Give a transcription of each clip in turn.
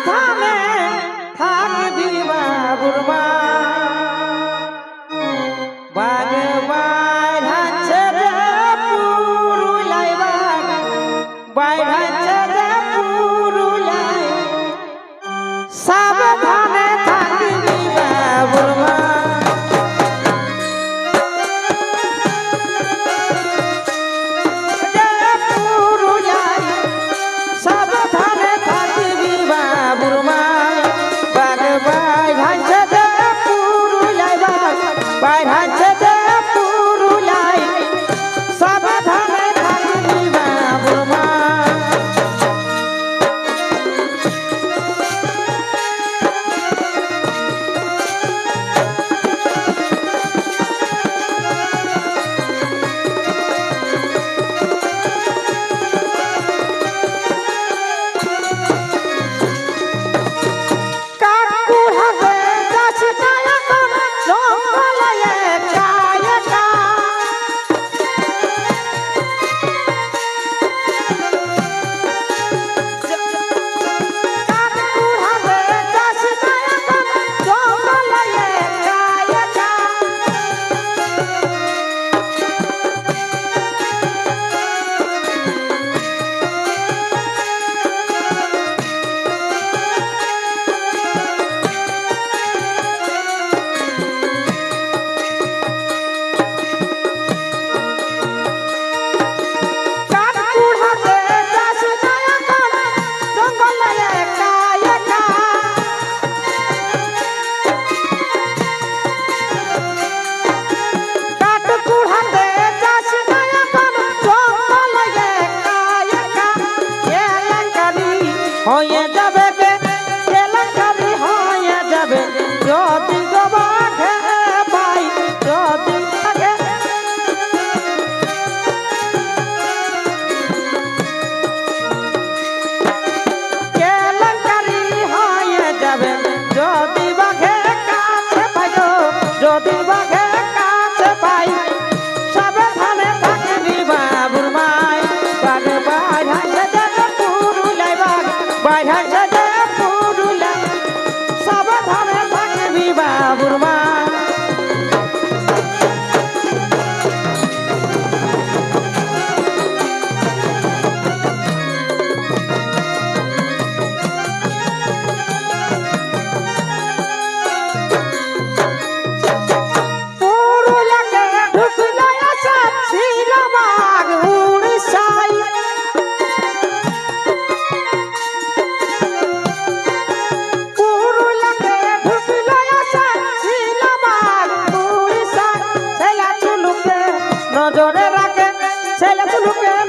সাবধানে থাকবি বাবুর মা বাগে বাইর আছে রে পুরুলাই বাগ বাইর রূপে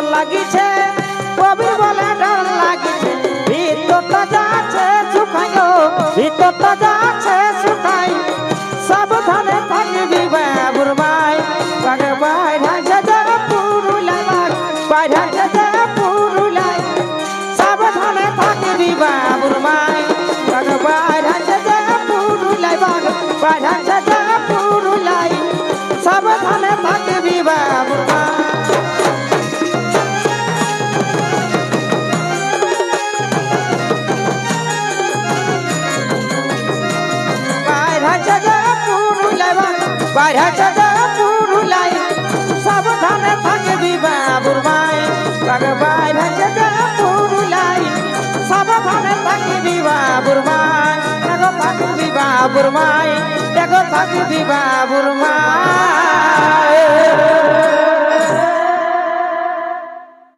ডর লাগিছে কবির বলে ডর লাগিছে। ভিতরটা যাচ্ছে শুকাই ভিতরটা যাচ্ছে শুকাই। সাবধানে থাকবি বাবুর মাই বাঘ বাইরে যারা পুরুলাই বাঘ বাইরে যারা পুরুলাই সাবধানে থাকবি বাবুর মাই বাঘ বাইরে যারা পুরুলাই বাঘ বাইরে যারা পুরুলাই সাবধানে থাকবি বাবুর বাইরে পুরুলাই সাবধানে থাকবি বাবুর মাই বাইরে পুরুলাই সাবধানে থাকবি বাবুর মাই দেখো থাকবি বাবুর মাই দেখো থাকবি বাবুর মাই